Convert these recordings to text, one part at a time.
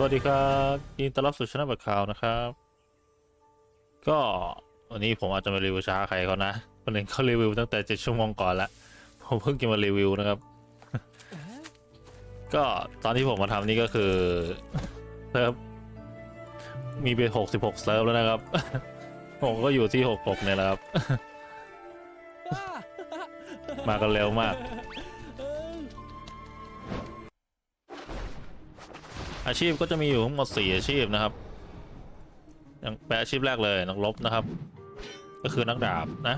สวัสดีครับยินดีต้อนรับสู่ช anel บัตข่าวนะครับ ก็วันนี้ผมอาจจะมารีวิวช้าใครเขานะคนหนึ่งเขารีวิวตั้งแต่เจ็ดชั่วโมงก่อนแล้วผมเพิ่งจะมารีวิวนะครับ ก็ตอนที่ผมมาทำนี่ก็คือเซิร์ฟมีไปหกสิบหกเซิร์ฟแล้วนะครับ ผมก็อยู่ที่หกหกเนี่ยแหละครับ มากันเร็วมาก อาชีพก็จะมีอยู่ทั้งหมดสี่อาชีพนะครับ อย่างแปลอาชีพแรกเลยนักรบนะครับ ก็คือนักดาบนะ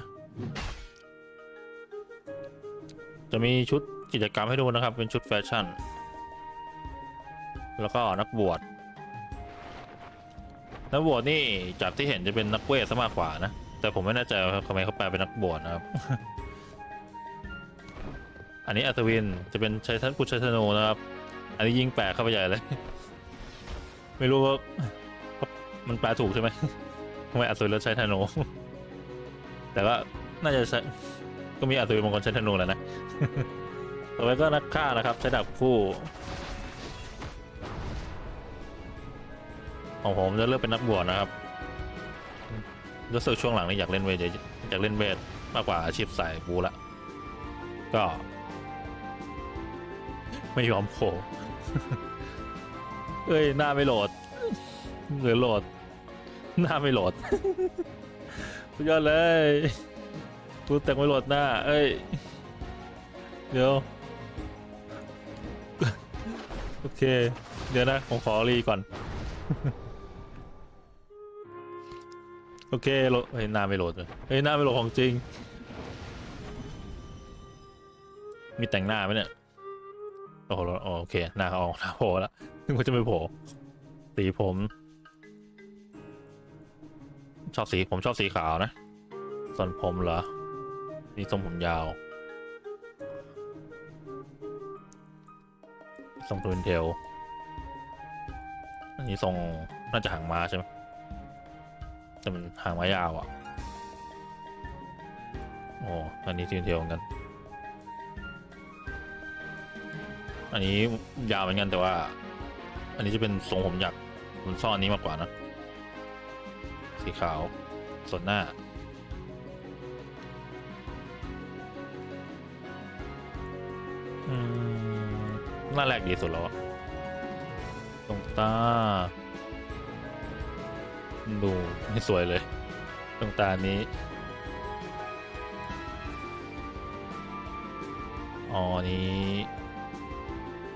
จะมีชุดกิจกรรมให้ดูนะครับ เป็นชุดแฟชั่น แล้วก็นักบวชนักบวชนี่จากที่เห็นจะเป็นนักเวทซะมากกว่านะ แต่ผมไม่แน่ใจว่าทำไมเขาแปลเป็นนักบวชนะครับ อันนี้อัศวินจะเป็นชัยทัศน์กุชัยธนูนะครับ อันนี้ยิงแปลกเข้าไปใหญ่เลย ไม่รู้ว่ามันแปลถูกใช่ไหมทำไมอัศวินแล้วใช้ธนูแต่ก็น่าจะใช้ก็มีอัศวินบางคนใช้ธนูแหล้วนะ ต่อไปก็นักฆ่านะครับ ใช้ดาบคู่ ของผมจะเลือกเป็นนักบวชนะครับ รู้สึกช่วงหลังนี้อยากเล่นเวทอยากเล่นเวทมากกว่าอาชีพสายบูละ ก็ ไม่ยอมโผล่ เอ้ยหน้าไม่โหลดหรือโหลด หน้าไม่โหลด สุดยอดเลยกูแต่งไม่โหลดหน้า เอ้ย เดี๋ยว โอเค เดี๋ยวนะ ผมขอรีก่อน โอเคโหลดเฮ้ยหน้าไม่โหลดเลยเฮ้ยหน้าไม่โหลดของจริง มีแต่งหน้าไหมเนี่ย โอ้โหโอเค หน้าเขาออกหน้าโผล่แล้ว ก็จะไม่โผล่สีผม ชอบสีผมชอบสีขาวนะ ส่วนผมเหรอนี่ทรงผมยาวทรงทวินเทลอันนี้ทรงน่าจะหางม้าใช่ไหมแต่มันหางม้ายาวอะโอ้อันนี้ทวินเทลเหมือนกันอันนี้ยาวเหมือนกันแต่ว่า อันนี้จะเป็นทรงผมหยักผมชอบอันนี้มากกว่านะ สีขาว ส่วนหน้า อืม หน้าแรกดีสุดแล้วตรงตา ดูไม่สวยเลย ตรงตานี้อ๋ออันนี้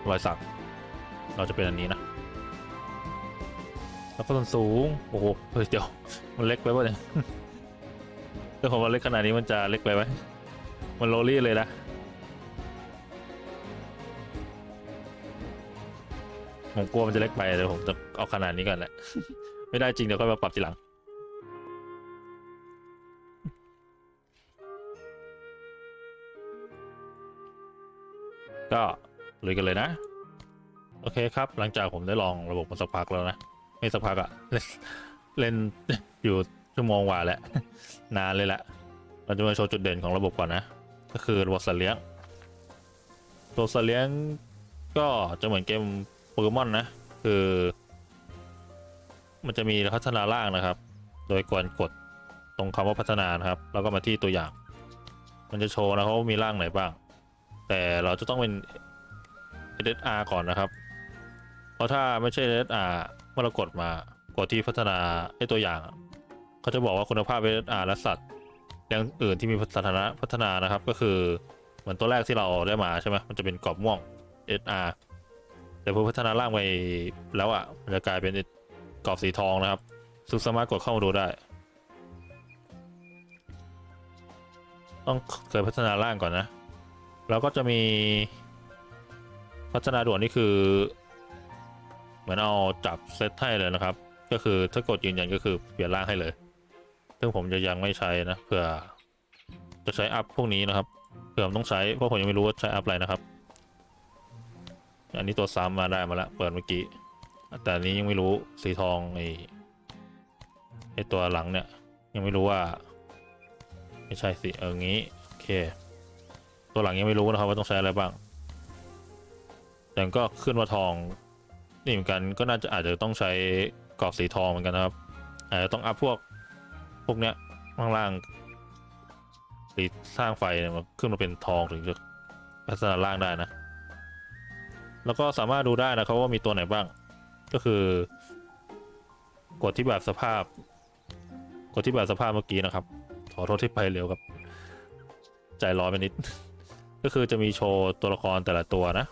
รอยสัก เราจะเป็นอันนี้นะ แล้วก็ส่วนสูง โอ้โหเดี๋ยวมันเล็กไปป่ะเนี่ยถ้าผมว่าเล็กขนาดนี้มันจะเล็กไปไหมมันโรลลี่เลยนะผมกลัวมันจะเล็กไปเดี๋ยวผมจะเอาขนาดนี้ก่อนแหละ ไม่ได้จริงเดี๋ยวค่อยมาปรับทีหลัง ก็ลุยกันเลยนะ โอเคครับ หลังจากผมได้ลองระบบมาสักพักแล้วนะ ไม่สักพักอะเล่นเล่นอยู่ชั่วโมงกว่าแล้วนานเลยแหละเราจะมาโชว์จุดเด่นของระบบก่อนนะ ก็คือระบบสัตว์เลี้ยง ตัวสัตว์เลี้ยงก็จะเหมือนเกมโปเกมอนนะ คือ มันจะมีพัฒนาร่างนะครับ โดยกวนกดตรงคำว่าพัฒนานะครับ แล้วก็มาที่ตัวอย่าง มันจะโชว์นะเขาว่ามีร่างไหนบ้าง แต่เราจะต้องเป็น SSR ก่อนนะครับ เพราะถ้าไม่ใช่ SSR เมื่อเรากดมากดที่พัฒนาไอตัวอย่างเขาจะบอกว่าคุณภาพ SSR และสัตว์อย่างอื่นที่มีสถานะพัฒนานะครับ ก็คือเหมือนตัวแรกที่เราได้มาใช่ไหมมันจะเป็นกรอบม่วง SR แต่พอพัฒนาร่างไปแล้วอะมันจะกลายเป็นกรอบสีทองนะครับซึ่งสามารถกดเข้ามาดูได้ ต้องเคยพัฒนาร่างก่อนนะ แล้วก็จะมีพัฒนาด่วนนี่คือ เหมือนเอาจับเซตให้เลยนะครับ ก็คือถ้ากดยืนยันก็คือเปลี่ยนร่างให้เลย ซึ่งผมจะยังไม่ใช้นะเผื่อจะใช้อัพพวกนี้นะครับเผื่อผมต้องใช้เพราะผมยังไม่รู้ว่าใช้อัพอะไรนะครับ อันนี้ตัวซ้ำมาได้มาแล้วเปิดเมื่อกี้แต่อันนี้ยังไม่รู้สีทองไอ้ไอ้ตัวหลังเนี่ย ยังไม่รู้ว่า ไม่ใช่สิเอองี้โอเค ตัวหลังยังไม่รู้นะครับว่าต้องใช้อะไรบ้างแต่ก็ขึ้นว่าทอง นี่เหมือนกันก็น่าจะอาจจะต้องใช้กรอบสีทองเหมือนกันนะครับอาจจะต้องอัพพวกพวกเนี้ยข้างล่างสีสร้างไฟเนี่ยมันขึ้นมาเป็นทองถึงจะพัฒนาล่างได้นะ แล้วก็สามารถดูได้นะครับว่ามีตัวไหนบ้าง ก็คือกดที่แบบสภาพ กดที่แบบสภาพเมื่อกี้นะครับ ขอโทษที่ไปเร็วครับ ใจร้อนไปนิด ก็คือจะมีโชว์ตัวละครแต่ละตัวนะ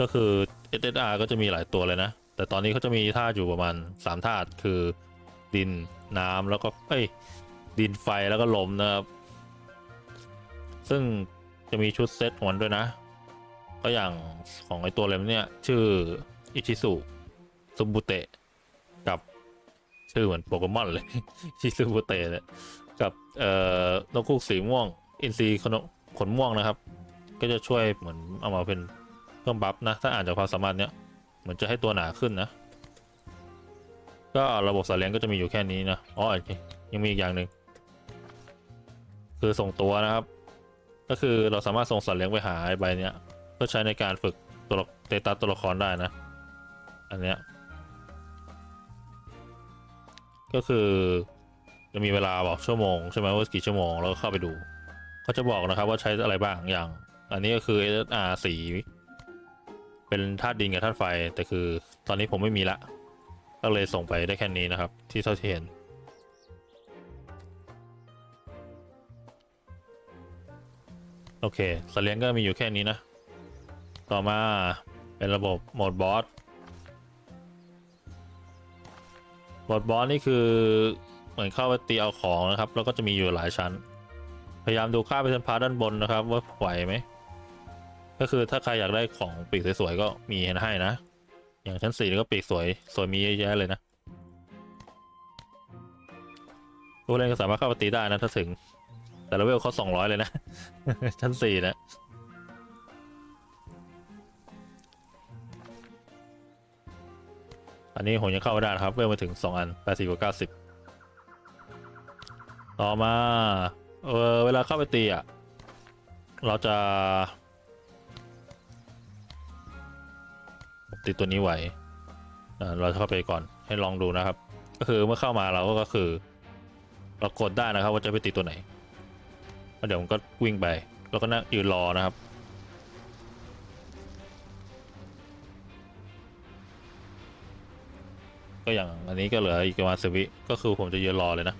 ก็คือ SSR ก็จะมีหลายตัวเลยนะ แต่ตอนนี้เขาจะมีธาตุอยู่ประมาณ 3 ธาตุคือดินน้ำแล้วก็เอ้ยดินไฟแล้วก็ลมนะครับ ซึ่งจะมีชุดเซตของมันด้วยนะ ก็อย่างของไอตัวเลมเนี่ยชื่ออิชิสุซุบุเตะกับชื่อเหมือนโปเกมอนเลยชิซุบุเตะเนี่ยกับเอ่อนกคูกสีม่วง อินทรีขนขนม่วงนะครับ ก็จะช่วยเหมือนเอามาเป็น เพิ่มบัฟนะ ถ้าอ่านจากความสามารถเนี้ยเหมือนจะให้ตัวหนาขึ้นนะ ก็ระบบสัตว์เลี้ยงก็จะมีอยู่แค่นี้นะอ๋อโอเคยังมีอีกอย่างหนึ่งคือส่งตัวนะครับ ก็คือเราสามารถส่งสัตว์เลี้ยงไปหาไอ้ใบเนี้ยเพื่อใช้ในการฝึกตัวเตตัสตัวละครได้นะ อันเนี้ยก็คือจะมีเวลาบอกชั่วโมงใช่ไหมว่ากี่ชั่วโมงแล้วก็เข้าไปดูเขาจะบอกนะครับว่าใช้อะไรบ้างอย่าง อันนี้ก็คือ SR สี เป็นธาตุดินกับธาตุไฟ แต่คือตอนนี้ผมไม่มีละ ก็เลยส่งไปได้แค่นี้นะครับ ที่เท่าที่เห็น โอเคสเลี้ยงก็มีอยู่แค่นี้นะ ต่อมาเป็นระบบโหมดบอสโหมดบอสนี่คือเหมือนเข้าไปตีเอาของนะครับ แล้วก็จะมีอยู่หลายชั้น พยายามดูค่าเปอร์เซ็นต์พาร์ด้านบนนะครับ ว่าไหวไหม ก็คือถ้าใครอยากได้ของปีกสวยๆก็มีให้นะ อย่างชั้นสี่ก็ปีกสวยสวยมีเยอะแยะเลยนะผู้เล่นก็สามารถเข้าไปตีได้นะถ้าถึง แต่ละเวลเขาสองร้อยเลยนะ ชั้นสี่นะอันนี้ผมยังเข้าไม่ได้นะครับเวลมาถึงสองอันแปดสิบกว่าเก้าสิบต่อมา เออเวลาเข้าไปตีอะ เราจะ ติดตัวนี้ไว้เราจะเข้าไปก่อนให้ลองดูนะครับ ก็คือเมื่อเข้ามาเราก็คือ เรากดได้นะครับ ว่าจะไปติดตัวไหนแล้วเดี๋ยวผมก็วิ่งไป แล้วก็นั่งยืนรอนะครับก็อย่างอันนี้ก็เหลืออีกประมาณสิบวิก็คือผมจะยืนรอเลยนะ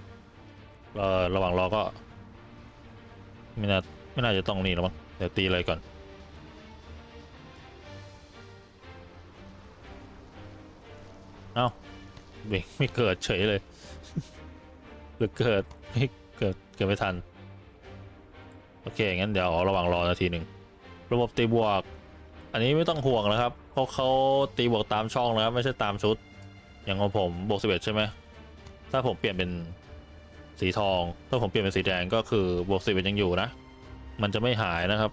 รอระหว่างรอก็ ไม่น่าไม่น่าจะต้องนี่แล้วมั้งเดี๋ยวตีเลยก่อน เอ้าเบรกไม่เกิดเฉยเลย หรือเกิดไม่เกิดเกิดไม่ทัน โอเค งั้นเดี๋ยวระหว่างรอนาทีหนึ่ง ระบบตีบวก อันนี้ไม่ต้องห่วงนะครับ เพราะเขาตีบวกตามช่องนะครับ ไม่ใช่ตามชุด อย่างของผมบวกสิบเอ็ดใช่ไหม ถ้าผมเปลี่ยนเป็นสีทอง ถ้าผมเปลี่ยนเป็นสีแดงก็คือบวกสิบเอ็ดยังอยู่นะ มันจะไม่หายนะครับ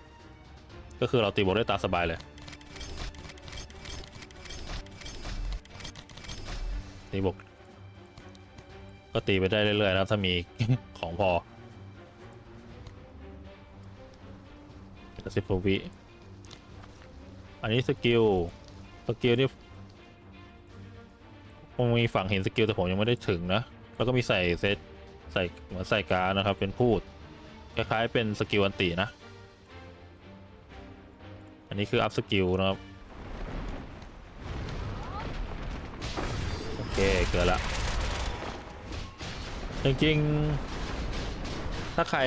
ก็คือเราตีบวกได้ตามสบายเลย ตีบวกก็ตีไปได้เรื่อยๆนะครับถ้ามีของพอสิบวิอันนี้สกิล สกิลนี่ผมมีฝั่งเห็นสกิลแต่ผมยังไม่ได้ถึงนะ แล้วก็มีใส่เซตใส่เหมือนใส่การดนะครับ เป็นพูด คล้ายๆเป็นสกิลอันตีนะ อันนี้คืออัพสกิลนะครับ เคเกิดละจริงๆ ถ้าใคร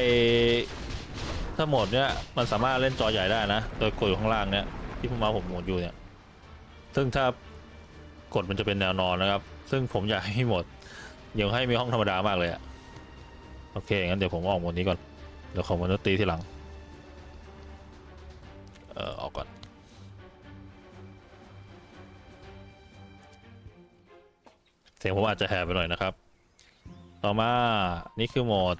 ถ้าโหมดเนี้ยมันสามารถเล่นจอใหญ่ได้นะ โดยกดอยู่ข้างล่างเนี้ยที่ผมมาผมโหมดอยู่เนี่ย ซึ่งถ้ากดมันจะเป็นแนวนอนนะครับ ซึ่งผมอยากให้หมดยังให้มีห้องธรรมดามากเลยอะโอเคงั้นเดี๋ยวผมออกโหมดนี้ก่อนเดี๋ยวขอมันตีทีหลัง เออออกก่อน เสียงผมอาจจะแหบไปหน่อยนะครับ ต่อมานี่คือโหมด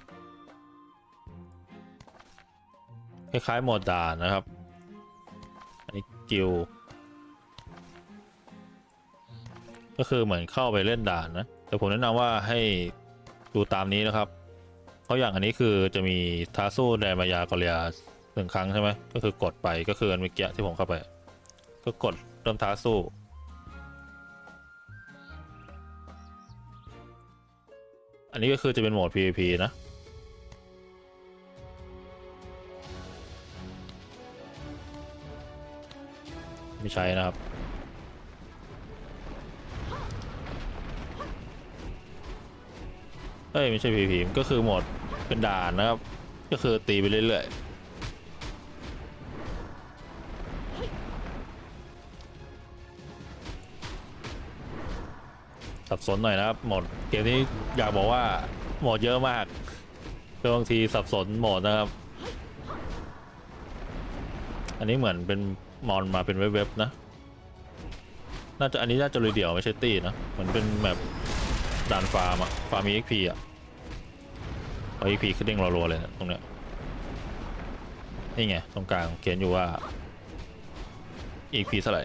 คล้ายๆโหมดด่านนะครับ อันนี้กิลก็คือเหมือนเข้าไปเล่นด่านนะ แต่ผมแนะนำว่าให้ดูตามนี้นะครับ เพราะอย่างอันนี้คือจะมีทาสู้แดนมายากเรียหนึ่งครั้งใช่ไหมก็คือกดไปก็คืออันเมื่อกี้ที่ผมเข้าไป ก็กดเริ่มท้าสู้ อันนี้ก็คือจะเป็นโหมด PVP นะ ไม่ใช้นะครับ เอ้ย ไม่ใช่ PVP ก็คือโหมดเป็นด่านนะครับ ก็คือตีไปเรื่อยๆ สับสนหน่อยนะครับโหมดเกมนี้อยากบอกว่าโหมดเยอะมากคือบางทีสับสนโหมดนะครับ อันนี้เหมือนเป็นมอนมาเป็นเว็บๆนะ น่าจะอันนี้น่าจะเลยเดี่ยวไม่ใช่ตีนะเหมือนเป็นแบบด่านฟาร์มอะฟาร์ม EXP อะพอ EXP ขึ้นเด้งรัวๆเลยนะตรงเนี้ยนี่ไง ตรงกลางเขียนอยู่ว่า EXP เท่าไหร่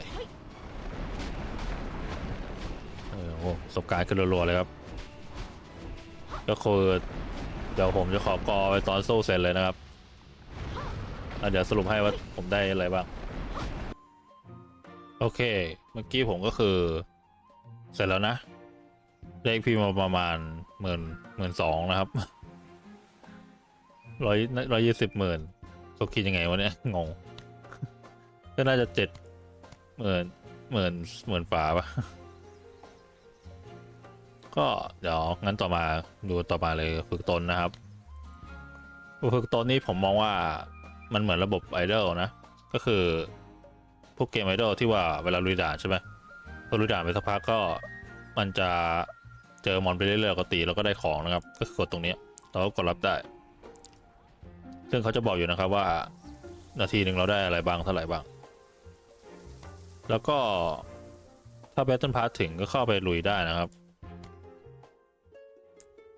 เออโหประสบการณ์ขึ้นรัวๆเลยครับก็คือเดี๋ยวผมจะขอกอไปตอนโซ่เสร็จเลยนะครับเดี๋ยวสรุปให้ว่าผมได้อะไรบ้าง โอเค เมื่อกี้ผมก็คือ เสร็จแล้วนะได้พีมาประมาณหมื่นหมื่นสองนะครับร้อยร้อยยี่สิบหมื่นเขาคิดยังไงวะเนี่ย งง ก็น่าจะเจ็ดหมื่นหมื่นหมื่นฝาปะ ก็เดี๋ยวงั้นต่อมาดูต่อมาเลยฝึกตนนะครับ ฝึกตนนี่ผมมองว่ามันเหมือนระบบไอดอลนะ ก็คือพวกเกมไอดอลที่ว่าเวลาลุยด่านใช่ไหมพอลุยด่านไปสักพักก็มันจะเจอมอนไปเรื่อยๆก็ตีแล้วก็ได้ของนะครับ ก็คือกดตรงนี้เราก็กดรับได้ ซึ่งเขาจะบอกอยู่นะครับว่านาทีหนึ่งเราได้อะไรบ้างเท่าไหร่บ้าง แล้วก็ถ้าแบตเทิลพาร์ถึงก็เข้าไปลุยได้นะครับ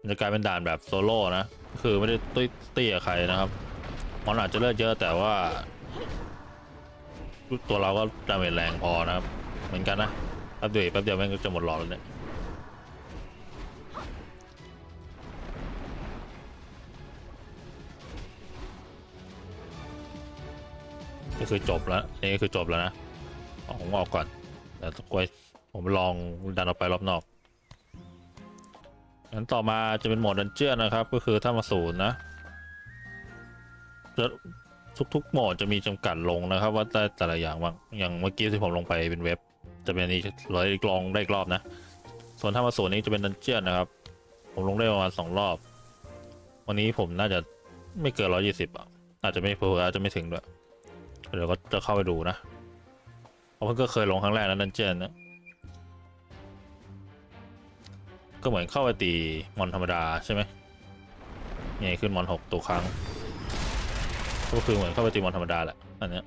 จะกลายเป็นด่านแบบโซโล่นะ คือไม่ได้ตุ้ยตี้กับใครนะครับมอนอาจจะเลือดเยอะแต่ว่า ตัวเราก็ดาเมจแรงพอนะครับ เหมือนกันนะแป๊บเดียวแป๊บเดียวแม่งก็จะหมดหลอดแล้วเนี่ยก็คือจบแล้วนี่คือจบแล้วนะเอาผมออกก่อนเดี๋ยวกวยผมลองดันออกไปรอบนอก งั้นต่อมาจะเป็นโหมดดันเจียนนะครับ ก็คือถ้ามาศูนย์นะจะทุกๆโหมดจะมีจำกัดลงนะครับ ว่าได้แต่ละอย่างบ้างอย่างเมื่อกี้ที่ผมลงไปเป็นเว็บ จะเป็นอันนี้ร้อยลองได้อีกรอบนะ ส่วนถ้ามาส่วนนี้จะเป็นดันเจียนนะครับ ผมลงได้ประมาณสองรอบ วันนี้ผมน่าจะไม่เกินร้อยี่สิบอะอาจจะไม่เผื่ออาจจะไม่ถึงด้วยเดี๋ยวก็จะเข้าไปดูนะเพราะเพิ่งก็เคยลงครั้งแรกนะดันเจียนนะ ก็เหมือนเข้าไปตีมอนธรรมดาใช่ไหมเนี่ยขึ้นมอนหกตัวครั้ง ก็คือเหมือนเข้าไปตีมอนธรรมดาแหละอันเนี้ย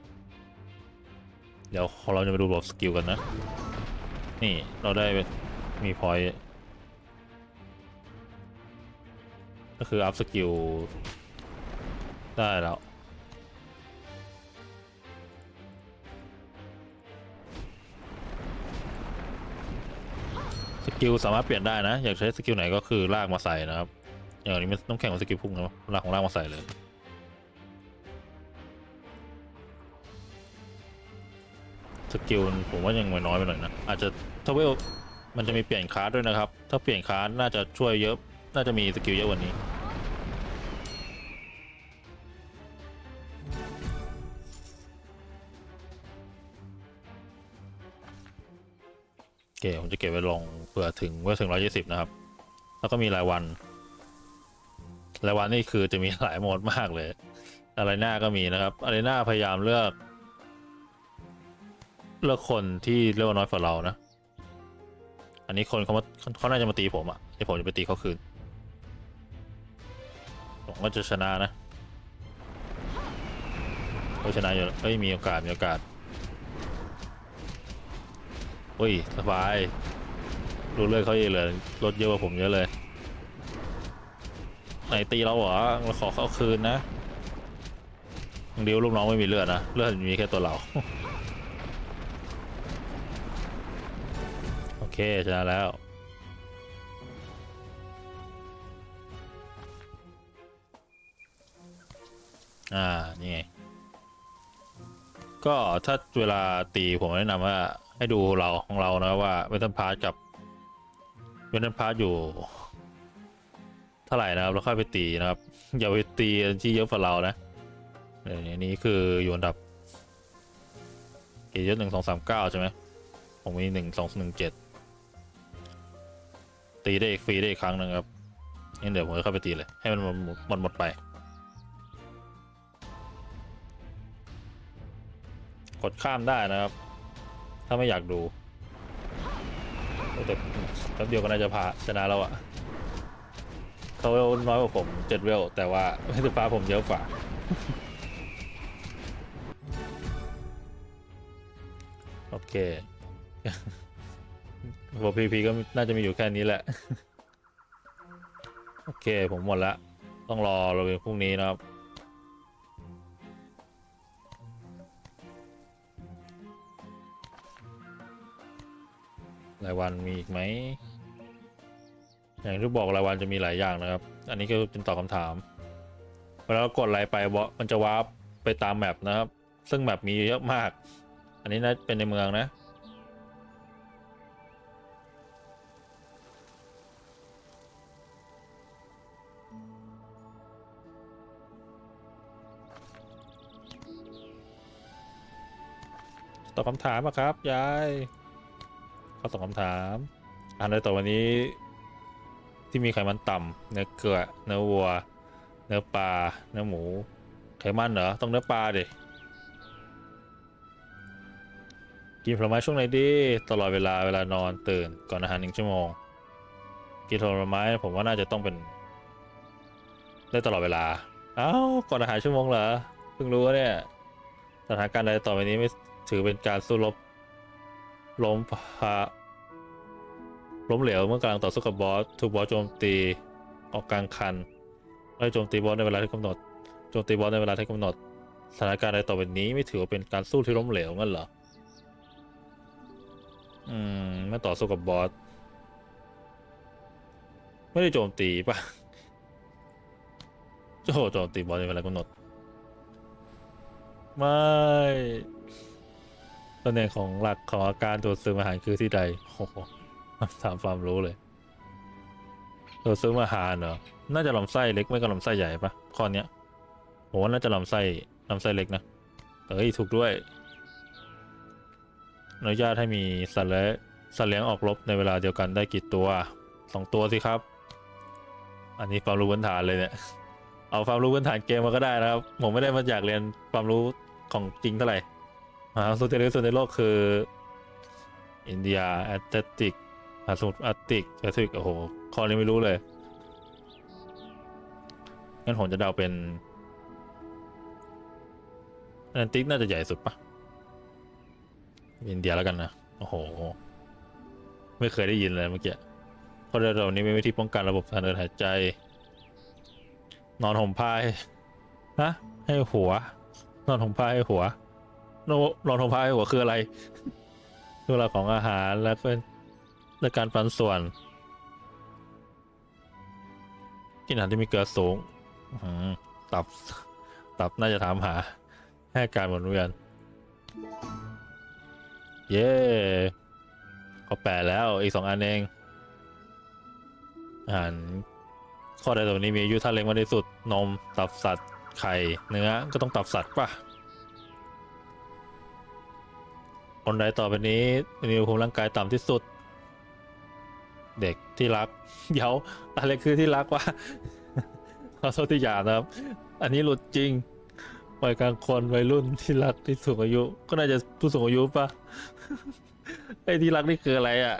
เดี๋ยวเราจะไปดูระบบสกิลกันนะ นี่เราได้มีพอยต์ก็คืออัพสกิลได้แล้ว สกิลสามารถเปลี่ยนได้นะ อยากใช้สกิลไหนก็คือลากมาใส่นะครับ อย่างนี้ไม่ต้องแข่งกับสกิลพุ่งนะลากของลากมาใส่เลย สกิลผมว่ายังน้อยไปหน่อยนะ อาจจะถ้าเวลมันจะมีเปลี่ยนคลาสด้วยนะครับ ถ้าเปลี่ยนคลาสน่าจะช่วยเยอะ น่าจะมีสกิลเยอะกว่านี้โอเคผมจะเก็บไว้ลง เผื่อถึงเมื่อถึงร้อยยี่สิบนะครับ แล้วก็มีรายวัน รายวันนี่คือจะมีหลายโหมดมากเลย อะไรหน้าก็มีนะครับอะไรหน้าพยายามเลือก เลือกคนที่เรียกว่าน้อยกว่าเรานะ อันนี้คนเขามาเขาน่าจะมาตีผมอะ่ะที่ผมจะไปตีเขาคืนผมก็จะชนะนะเขาชนะอยู่แล้วเฮ้ยมีโอกาสมีโอกาสเฮ้ยสบาย ดูเลยเขาเองเลยลดเยอะกว่าผมเยอะเลย ไหนตีเราเหรอเราขอเขาคืนนะยังดีว่าลูกน้องไม่มีเลือดนะ เลือดมีแค่ตัวเรา โอเคชนะแล้วอ่า นี่ไง ก็ถ้าเวลาตีผมแนะนำว่า ให้ดูเราของเรานะว่าเวทันพาร์กับ เวทันพาร์อยู่ เท่าไหร่นะครับ แล้วค่อยไปตีนะครับ อย่าไปตีที่เยอะกว่าเรานะเดี๋ยวอันนี้คืออยู่อันดับเกียร์หนึ่งสองสามเก้าใช่ไหมผมมีหนึ่งสองหนึ่งเจ็ดตีได้อีกฟรีได้อีกครั้งหนึงครับงั้นเดี๋ยวผมจะเข้าไปตีเลย ให้มันหมดหมดหมดไป กดข้ามได้นะครับ ถ้าไม่อยากดู แต่แป๊บเดียวก็น่าจะพาชนะแล้วอะเขาเวลน้อยกว่าผมเจ็ดเวล แต่ว่าไม่ได้ฟ้าผมเยอะกว่าโอเคบพีพีก็น่าจะมีอยู่แค่นี้แหละ โอเคผมหมดละ ต้องรอเราเป็นพรุ่งนี้นะครับ รายวันมีอีกไหม อย่างที่บอกรายวันจะมีหลายอย่างนะครับ อันนี้ก็เป็นตอบคำถาม เวลาเรากดอะไรไปมันจะวาร์ปไปตามแมปนะครับ ซึ่งแมปมีเยอะมาก อันนี้น่าเป็นในเมืองนะตอบคำถามอะครับ ยาย ขาตอบคำถาม อันใดต่อวันนี้ ที่มีไขมันต่ำเนื้อเกลือเนื้อวัว เนื้อปลาเนื้อหมู ไขมันเหรอต้องเนื้อปลาดิกินผลไม้ช่วงไหนดีตลอดเวลาเวลานอนตื่นก่อนอาหารหนึ่งชั่วโมง กินผลไม้ผมว่าน่าจะต้องเป็น ได้ตลอดเวลา เอ้าก่อนอาหารชั่วโมงเหรอเพิ่งรู้ว่าเนี่ยสถานการณ์ใดต่อไปนี้ไม่ถือเป็นการสู้รบ ล้มพาล้มเหลวเมื่อกำลังต่อสู้กับบอสถูกบอสโจมตีออกกลางคันไล่โจมตีบอสในเวลาที่กำหนดโจมตีบอสในเวลาที่กำหนดสถานการณ์ใดต่อไปนี้ไม่ถือว่าเป็นการสู้ที่ล้มเหลวงั้นเหรออืมไม่ต่อสู้กับบอสไม่ได้โจมตีปะโอ้โหโจมตีบอสในเวลากำหนดไม่ ตำแหน่งของหลักของอาการตรวจซึมอาหารคือที่ใดโอ้โหถามความรู้เลยตรวจซึมอาหารเหรอ น่าจะลำไส้เล็กไม่ก็ลำไส้ใหญ่ปะข้อเนี้ยผมว่าน่าจะลำไส้ลำไส้เล็กนะเอ้ยถูกด้วยอนุญาตให้มีสัตว์เลี้ยงสัตว์เลี้ยงออกรบในเวลาเดียวกันได้กี่ตัวสองตัวสิครับ อันนี้ความรู้พื้นฐานเลยเนี่ย เอาความรู้พื้นฐานเกมมาก็ได้นะครับ ผมไม่ได้มาอยากเรียนความรู้ของจริงเท่าไหร่ มหาสมุทรที่ลึกที่สุดในโลกคือ อินเดียแอตแลนติกมหาสมุทรแอาร์กติกแปซิฟิกโอ้โหข้อนี้ไม่รู้เลย งั้นผมจะเดาเป็นแอตแลนติกน่าจะใหญ่สุดปะอินเดียแล้วกันนะ โอ้โห ไม่เคยได้ยินเลยเมื่อกี้เพราะเรานี้มีวิธีป้องกันระบบทางเดินหายใจ นอนห่มผ้าฮะให้หัว นอนห่มผ้าให้หัว นอนนอนห่มผ้าให้หัวคืออะไรเรื่องราวของอาหารและเป็นและการปันส่วน กินอาหารที่มีเกลือสูงตับ ตับน่าจะถามหา ให้การหมุนเวียน เย้ก็แปดแล้วอีกสองอันเอง อาหารข้อใดตัวนี้มีอายุท่าเล็กมากที่สุด นม ตับสัตว์ ไข่ เนื้อ ก็ต้องตับสัตว์ป่ะ คนใดต่อไปนี้มีอุณหภูมิร่างกายต่ำที่สุด เด็กที่รักเดี๋ยวอะไรคือที่รักวะขอโทษที่หยาบนะครับ อันนี้หลุดจริงวัยกลางคนวัยรุ่นที่รักที่สูงอายุ ก็น่าจะผู้สูงอายุปะไอ้ที่รักนี่คืออะไรอะ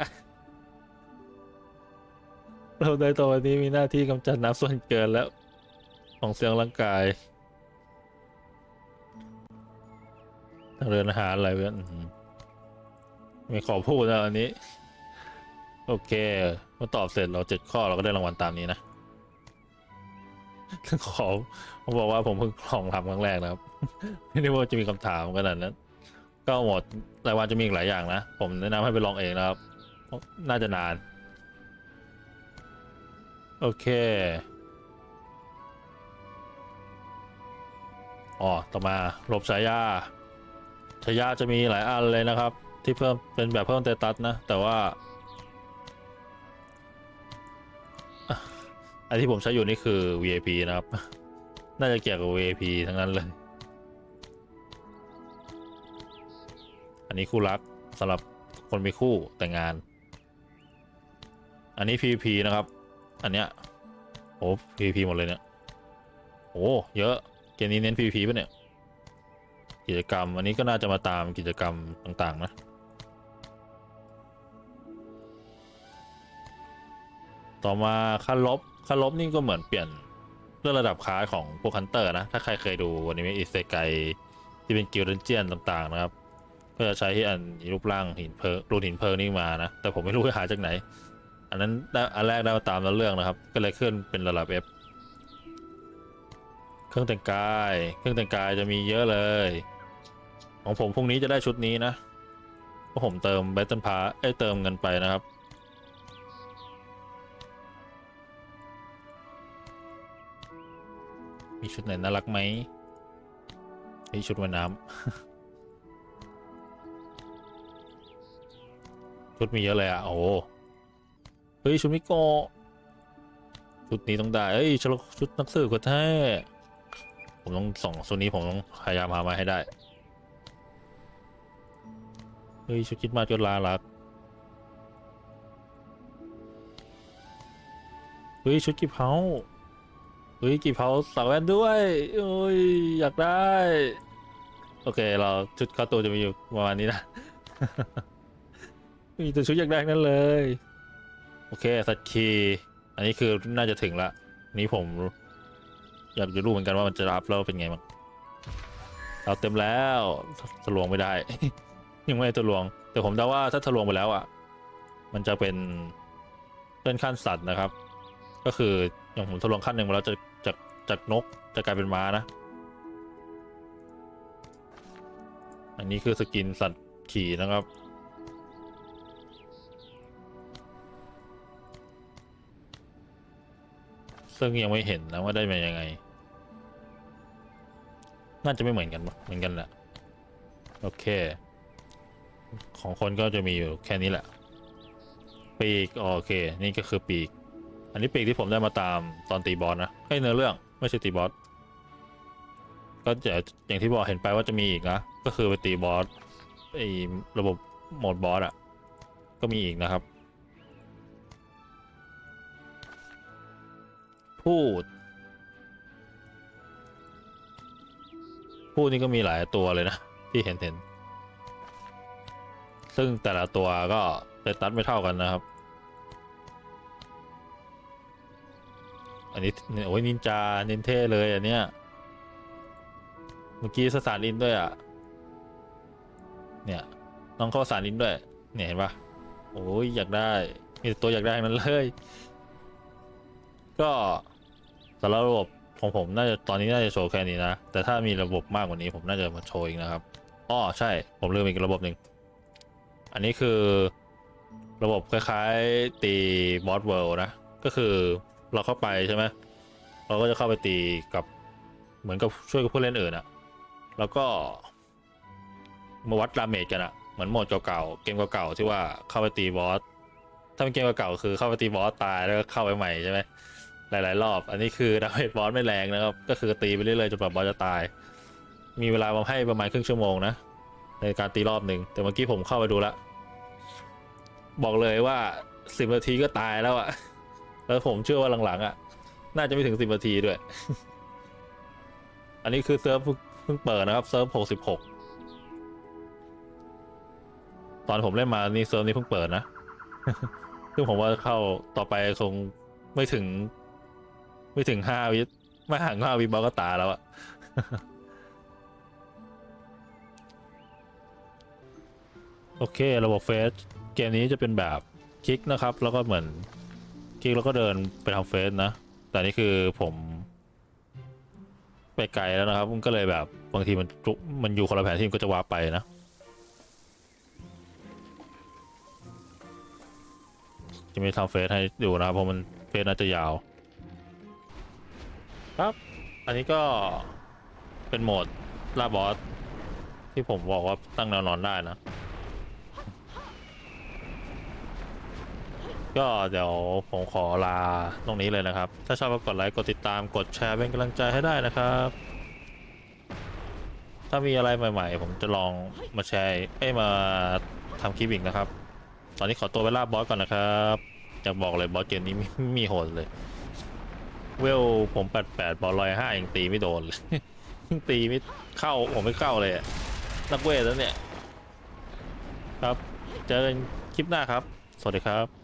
เราในตัววันนี้มีหน้าที่กำจัดน้ำส่วนเกินแล้ว ของเสียงร่างกายทางเดินอาหารอะไรเว้ย ไม่ขอพูดนะอันนี้ โอเคเมื่อตอบเสร็จเราเจ็ดข้อเราก็ได้รางวัลตามนี้นะขอผมบอกว่าผมเพิ่งลองทำครั้งแรกนะครับ ไม่ได้ว่าจะมีคำถามขนาดนั้นก็หมดรายวันจะมีอีกหลายอย่างนะ ผมแนะนำให้ไปลองเองนะครับ น่าจะนาน โอเคอ๋อต่อมาหลบสายยาชายยาจะมีหลายอันเลยนะครับ ที่เพิ่มเป็นแบบเพิ่มเตตัสนะ แต่ว่าอันที่ผมใช้อยู่นี่คือ VIP นะครับ น่าจะเกี่ยวกับ VIP ทั้งนั้นเลย อันนี้คู่รักสำหรับคนมีคู่แต่งงาน อันนี้ PVP นะครับ อันเนี้ยโอ้ PVP หมดเลยเนี่ย โอ้เยอะ เกมนี้เน้น PVP ป่ะเนี่ย กิจกรรม อันนี้ก็น่าจะมาตามกิจกรรมต่าง ๆ นะ ต่อมาคันลบคันลบนี่ก็เหมือนเปลี่ยนเรื่องระดับค้าของพวกฮันเตอร์นะ ถ้าใครเคยดูวันนี้อิเซไกที่เป็นกิลด์ดันเจียนต่างๆนะครับ ก็จะใช้ที่อันรูปร่างหินเพลิงรูนหินเพลิงนี่มานะ แต่ผมไม่รู้ว่าหาจากไหน อันนั้นอันแรกได้มาตามแล้วเรื่องนะครับ ก็เลยขึ้นเป็นระดับ F เครื่องแต่งกาย เครื่องแต่งกายจะมีเยอะเลย ของผมพรุ่งนี้จะได้ชุดนี้นะเพราะผมเติมแบตเทิลพาเอ้เติมเงินไปนะครับ มีชุดไหนน่ารักไหมมีชุดว่ายน้ำ ชุดมีเยอะเลยอะ โอ้โหเฮ้ย ชุดมิโกะชุดนี้ต้องได้เอ้ย ชุดชุดนักสืบก็แท้ ผมต้องส่องชุดนี้ผมต้องพยายามหามาให้ได้ เฮ้ย ชุดคิดมาจนลาลักเฮ้ย ชุดกี่เผา เฮ้ยกี่เผาสาวแว่นด้วยโอ้ยอยากได้ โอเค เราชุดเข้าตัวจะมีอยู่ประมาณนี้นะ มีแต่ชุดอยากได้นั้นเลย โอเคสัตคีอันนี้คือน่าจะถึงละ นี้ผม อยากจะรู้เหมือนกันว่ามันจะรับแล้วเป็นไงบ้างเราเต็มแล้วทะลวงไม่ได้ ยังไม่ทะลวง แต่ผมเดาว่าถ้าทะลวงไปแล้วอะ มันจะเป็นเลื่อนขั้นสัตว์นะครับ ก็คืออย่างผมทะลวงขั้นหนึ่งมาแล้วจะ จากนกจะกลายเป็นม้านะ อันนี้คือสกินสัตว์ขี่นะครับ ซึ่งยังไม่เห็นนะว่าได้มายังไง น่าจะไม่เหมือนกันเหมือนกันแหละ โอเค ของคนก็จะมีอยู่แค่นี้แหละ ปีก โอเค นี่ก็คือปีก อันนี้ปีกที่ผมได้มาตามตอนตีบอสนะให้เนื้อเรื่อง ไม่ใช่ตีบอสก็จะอย่างที่บอกเห็นไปว่าจะมีอีกนะ ก็คือไปตีบอสไอ้ระบบโหมดบอสอะก็มีอีกนะครับ พูด พูดนี่ก็มีหลายตัวเลยนะ ที่เห็นเห็น ซึ่งแต่ละตัวก็เตตัสไม่เท่ากันนะครับ อันนี้โอ้ยนินจาเน้นเท่เลยอันเนี้ยเมื่อกี้สสารลินด้วยอะเนี่ยน้องเข้าสารลินด้วยเนี่ยเห็นปะโอ้ยอยากได้มีตัวอยากได้ทั้งนั้นเลย ก็สำหรับระบบของผมน่าจะตอนนี้น่าจะโชว์แค่นี้นะแต่ถ้ามีระบบมากกว่านี้ผมน่าจะมาโชว์อีกนะครับอ้อใช่ ผมลืมอีกระบบหนึ่งอันนี้คือระบบคล้ายๆตีบอสเวิลด์นะ ก็คือ เราเข้าไปใช่ไหมเราก็จะเข้าไปตีกับเหมือนกับช่วยกับผู้เล่นอื่นอะแล้วก็มาวัดดาเมจกันอะเหมือนโหมดเก่าๆเกมเก่าๆที่ว่าเข้าไปตีบอสถ้าเป็นเกมเก่าๆคือเข้าไปตีบอสตายแล้วก็เข้าไปใหม่ใช่ไหมหลายๆรอบ อันนี้คือดาเมจบอสไม่แรงนะครับก็คือตีไปเรื่อยๆจนกว่าบอสจะตาย มีเวลามาให้ประมาณครึ่งชั่วโมงนะในการตีรอบหนึ่งแต่เมื่อกี้ผมเข้าไปดูละบอกเลยว่าสิบนาทีก็ตายแล้วอะ แล้วผมเชื่อว่าหลังๆอะ น่าจะไม่ถึงสิบนาทีด้วย อันนี้คือเซิร์ฟเพิ่งเปิดนะครับ เซิร์ฟหกสิบหกตอนผมเล่นมานี่เซิร์ฟนี้เพิ่งเปิดนะ ซึ่งผมว่าเข้าต่อไปคงไม่ถึง ไม่ถึงห้าวิไม่ห่างห้าวิบอสก็ตาแล้วอะโอเค ระบบเฟสเกมนี้จะเป็นแบบคลิกนะครับ แล้วก็เหมือน คลิกแล้วก็เดินไปทำเฟสนะ แต่นี่คือผมไปไกลแล้วนะครับ มันก็เลยแบบบางทีมันจุมันอยู่คนละแผนที่มันก็จะวาร์ปไปนะ จะไม่ทำเฟสให้ดูนะครับเพราะมันเฟสน่าจะยาว ครับ อันนี้ก็เป็นโหมดล่าบอสที่ผมบอกว่าตั้งแนวนอนได้นะ ก็เดี๋ยวผมขอลาตรงนี้เลยนะครับ ถ้าชอบก็กดไลค์กดติดตามกดแชร์เป็นกำลังใจให้ได้นะครับ ถ้ามีอะไรใหม่ ๆ ผมจะลองมาแชร์เอ้มาทำคลิปอีกนะครับ ตอนนี้ขอตัวไปล่าบอสก่อนนะครับอยากบอกเลยบอสเกมนี้มีโหดเลย เวลผมแปดแปดบอลลอยห้ายังตีไม่โดนเลยตีไม่เข้าผมไม่เข้าเลยนักเวทแล้วเนี่ย ครับ เจอกันคลิปหน้าครับ สวัสดีครับ